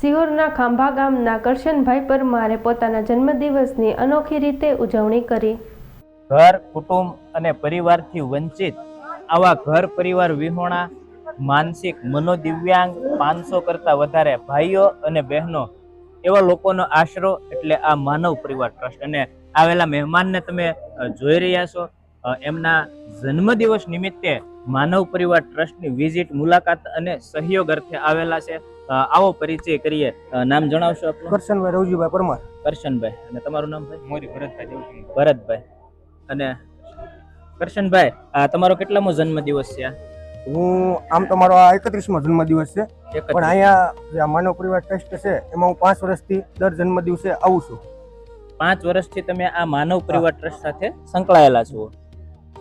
સિહોરના ખાંભા ગામના કરશનભાઈ પરમારે પોતાના જન્મદિવસની અનોખી રીતે ઉજવણી કરી. ઘર, કુટુંબ અને પરિવારથી વંચિત આવા ઘર પરિવાર વિહોણા, માનસિક મનોદિવ્યાંગ પાંચસો કરતાં વધારે ભાઈઓ અને બહેનો એવા લોકોનો આશરો એટલે આ માનવ પરિવાર ટ્રસ્ટ. અને આવેલા મહેમાનને તમે જોઈ રહ્યા છો. એમના જન્મદિવસ નિમિત્તે માનવ પરિવાર ટ્રસ્ટની વિઝિટ મુલાકાત અને સહયોગ અર્થે આવેલા છે. આવો પરિચય કરીએ. નામ જણાવશો આપનું? કરશનભાઈ રવજીભાઈ પરમાર. કરશનભાઈ. અને તમારું નામ ભાઈ? મોરી ભરતભાઈ ભરતભાઈ. અને કરશનભાઈ આ તમારો કેટલામો જન્મદિવસ છે? આ? હું આમ તો મારો આ એકત્રીસમો જન્મદિવસ છે. પણ અહીંયા જે આ માનવ પરિવાર ટ્રસ્ટ છે એમાં હું પાંચ વર્ષથી દર જન્મદિવસે આવું છું. પાંચ વર્ષથી તમે આ માનવ પરિવાર ટ્રસ્ટ સાથે સંકળાયેલા છો.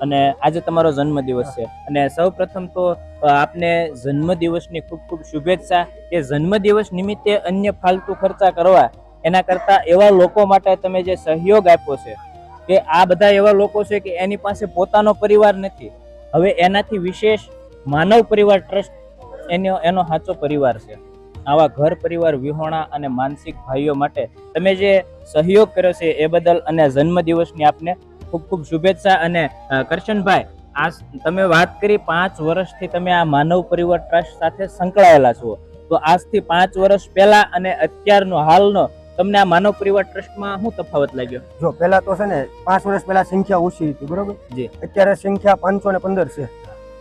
અને આજે તમારો જન્મદિવસ છે. અને સૌ પ્રથમ તો આપને જન્મદિવસની ખૂબ ખૂબ શુભેચ્છા કે જન્મદિવસ નિમિત્તે અન્ય ફાલતુ ખર્ચા કરવા. એના કરતા એવા લોકો માટે તમે જે સહયોગ આપ્યો છે કે આ બધા એવા લોકો છે કે એની પાસે પોતાનો પરિવાર નથી. હવે એનાથી વિશેષ માનવ પરિવાર ટ્રસ્ટ એનો એનો સાચો પરિવાર છે. આવા ઘર પરિવાર વિહોણા અને માનસિક ભાઈઓ માટે તમે જે સહયોગ કર્યો છે એ બદલ અને જન્મદિવસની આપને ખૂબ ખૂબ શુભેચ્છા અને કરશનભાઈ આ તમે વાત કરી પાંચ વર્ષથી તમે આ માનવ પરિવાર ટ્રસ્ટ સાથે સંકળાયેલા છો. તો આજથી પાંચ વર્ષ પહેલા અને અત્યારનો હાલનો તમને આ માનવ પરિવાર ટ્રસ્ટમાં શું તફાવત લાગ્યો? જો પહેલા તો છે ને પાંચ વર્ષ પહેલા સંખ્યા ઓછી હતી બરોબર? જી. અત્યારે સંખ્યા પાંચસો ને પંદર છે.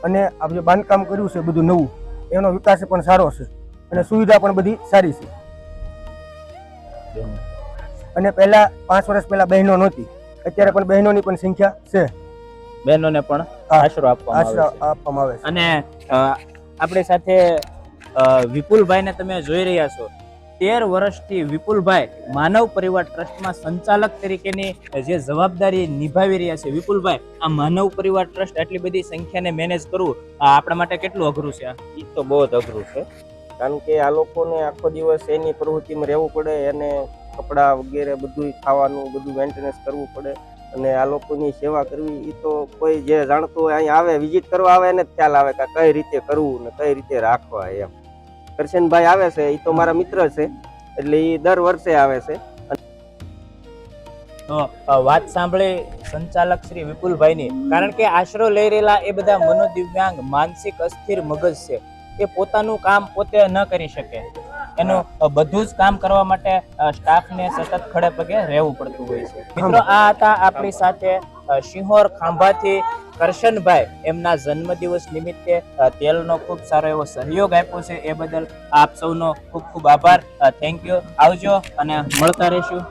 અને આ જે બાંધકામ કર્યું છે બધું નવું એનો વિકાસ પણ સારો છે. અને સુવિધા પણ બધી સારી છે. અને પહેલા પાંચ વર્ષ પહેલા બહેનો નહોતી. અત્યારે પણ બહેનોની પણ સંખ્યા છે. બહેનોને પણ આશરો આપવામાં આશરા આવે છે. આપવામાં આવે છે. અને આપણી સાથે વિપુલભાઈને તમે જોઈ રહ્યા છો. તેર વર્ષથી વિપુલભાઈ માનવ પરિવાર ટ્રસ્ટમાં સંચાલક તરીકેની જે જવાબદારી નિભાવી રહ્યા છે. વિપુલભાઈ આ માનવ પરિવાર ટ્રસ્ટ આટલી બધી સંખ્યાને મેનેજ કરવું આ આપણા માટે કેટલું અઘરું છે? આ? એ તો બહુ જ અઘરું છે. કારણ કે આ લોકોને આખો દિવસ એની પ્રવૃત્તિમાં રહેવું પડે અને કપડાં વગેરે બધું ખાવાનું, બધું મેન્ટેનન્સ કરવું પડે અને આ લોકોની સેવા કરવી એ તો કોઈ જે જાણતું હોય અહીં આવે વિઝિટ કરવા આવે, એને ખ્યાલ આવે કે કઈ રીતે કરવું ને કઈ રીતે રાખવા એમ. કરશનભાઈ આવે છે એ તો મારા મિત્ર છે, એટલે એ દર વર્ષે આવે છે. વાત સાંભળી સંચાલક શ્રી વિપુલભાઈની, કારણ કે આશરો લઈ રહેલા એ બધા મનોદિવ્યાંગ, માનસિક, અસ્થિર મગજ છે. એ પોતાનું કામ પોતે ન કરી શકે. એનું બધું જ કામ કરવા માટે સ્ટાફને સતત ખડે પગે રહેવું પડતું હોય છે. મિત્રો આ હતા આપણી સાથે સિંહોર ખાંભાથી કરશનભાઈ. એમના જન્મદિવસ નિમિત્તે તેલનો ખૂબ સારો એવો સહયોગ આપ્યો છે. એ બદલ આપ સૌનો ખૂબ ખૂબ આભાર. થેન્ક યુ આવજો અને મળતા રહીશું.